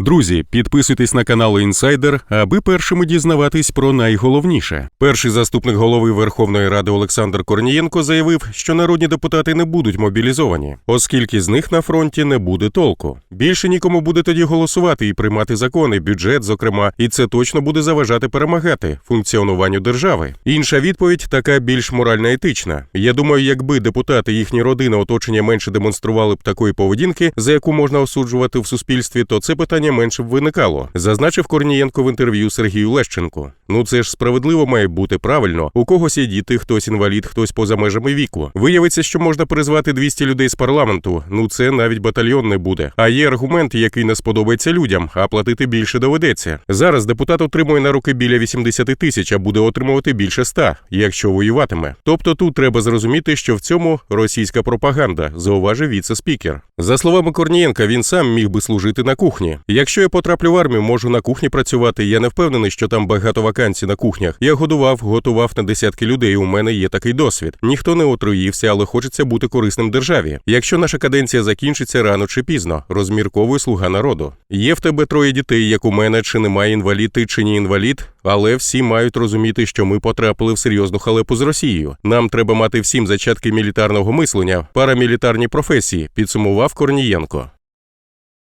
Друзі, підписуйтесь на канал Інсайдер, аби першими дізнаватись про найголовніше. Перший заступник голови Верховної Ради Олександр Корнієнко заявив, що народні депутати не будуть мобілізовані, оскільки з них на фронті не буде толку. Більше нікому буде тоді голосувати і приймати закони, бюджет, зокрема, і це точно буде заважати перемагати функціонуванню держави. Інша відповідь така більш морально етична. Я думаю, якби депутати, їхні родини, оточення менше демонстрували б такої поведінки, за яку можна осуджувати в суспільстві, то це питання менше б виникало, зазначив Корнієнко в інтерв'ю Сергію Лещенку. Ну це ж справедливо має бути правильно. У когось є діти, хтось інвалід, хтось поза межами віку. Виявиться, що можна призвати 200 людей з парламенту. Ну це навіть батальйон не буде. А є аргумент, який не сподобається людям, а платити більше доведеться. Зараз депутат отримує на руки біля 80 тисяч, а буде отримувати більше 100, якщо воюватиме. Тобто тут треба зрозуміти, що в цьому російська пропаганда, зауважив віце-спікер. За словами Корнієнка, він сам міг би служити на кухні. Якщо я потраплю в армію, можу на кухні працювати. Я не впевнений, що там багато вакансій на кухнях. Я годував, готував на десятки людей. У мене є такий досвід. Ніхто не отруївся, але хочеться бути корисним державі. Якщо наша каденція закінчиться рано чи пізно, розмірковує слуга народу. Є в тебе троє дітей, як у мене, чи немає інвалід ти, чи ні інвалід. Але всі мають розуміти, що ми потрапили в серйозну халепу з Росією. Нам треба мати всім зачатки мілітарного мислення, парамілітарні професії, підсумував Корнієнко.